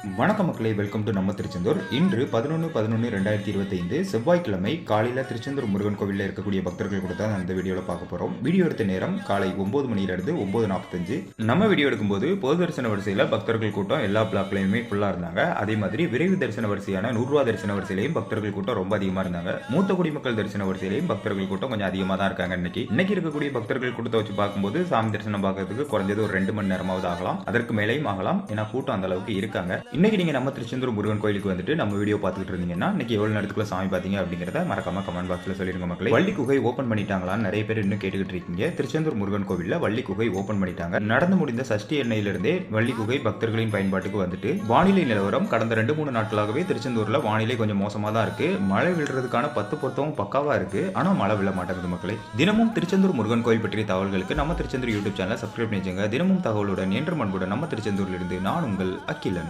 வணக்க மக்களே welcome to நம்ம திருச்செந்தூர். இன்று பதினொன்று பதினொன்று ரெண்டாயிரத்தி இருபத்தைந்து செவ்வாய்க்கிழமை காலையில் திருச்செந்தூர் முருகன் கோவிலில் இருக்கக்கூடிய பக்தர்கள் கூட தான் அந்த வீடியோவில் பார்க்க போகிறோம் வீடியோ எடுத்த நேரம் காலை ஒம்பது மணியிலிருந்து ஒம்பது நாற்பத்தஞ்சு. நம்ம வீடியோ எடுக்கும்போது பொது தரிசன வரிசையில் பக்தர்கள் கூட்டம் எல்லா பிளாக்லையுமே ஃபுல்லாக இருந்தாங்க. அதே மாதிரி விரைவு தரிசன வரிசையான நூறுரூவா தரிசன வரிசையிலையும் பக்தர்கள் கூட்டம் ரொம்ப அதிகமாக இருந்தாங்க. மூத்த குடிமக்கள் தரிசன வரிசையிலையும் பக்தர்கள் கூட்டம் கொஞ்சம் அதிகமாக தான் இருக்காங்க இன்னைக்கு. இன்னைக்கு இருக்கக்கூடிய பக்தர்கள் கூட்டத்தை வச்சு பார்க்கும்போது சாமி தரிசனம் பார்க்கறதுக்கு குறைஞ்சது ஒரு ரெண்டு மணி நேரமாவது ஆகலாம். அதற்கு மேலேயும் ஆகலாம். ஏன்னா கூட்டம் அந்த அளவுக்கு இருக்காங்க. இன்றைக்கி நீங்கள் நம்ம திருச்செந்தூர் முருகன் கோயிலுக்கு வந்துட்டு நம்ம வீடியோ பார்த்துட்டு இருந்தீங்கன்னா இன்றைக்கி எவ்வளோ நேரத்துக்குள்ள சாமி பார்த்தீங்க அப்படிங்கிறத மறக்காம கமெண்ட் பாக்ஸில் சொல்லிருங்க மக்களே. வள்ளி குகை ஓப்பன் பண்ணிட்டாங்களான்னு நிறைய பேர் இன்னும் கேட்டுக்கிட்டு இருக்கீங்க. திருச்செந்தூர் முருகன் கோவிலில் வள்ளி குகை ஓப்பன் பண்ணிட்டாங்க. நடந்து முடிந்த சஷ்டி எண்ணெயிலிருந்தே வள்ளி குகை பக்தர்களின் பயன்பாட்டுக்கு வந்துட்டு வானிலை நிலவரம் கடந்த ரெண்டு மூணு நாட்களாகவே திருச்செந்தூரில் வானிலை கொஞ்சம் மோசமாக தான் இருக்கு. மழை விழுறதுக்கான பத்து பொருத்தமும் பக்காவாக இருக்கு. ஆனால் மழை விழ மாட்டேங்குது மக்களே. தினமும் திருச்செந்தூர் முருகன் கோயில் பற்றிய தகவல்களுக்கு நம்ம திருச்செந்தூர் யூடியூப் சேனலை சப்ஸ்கிரைப் பண்ணிச்சுங்க தினமும் தகவலுடன் என்று மண்புடன் நம்ம திருச்செந்தூரிலிருந்து நான் உங்கள் அகிலன்.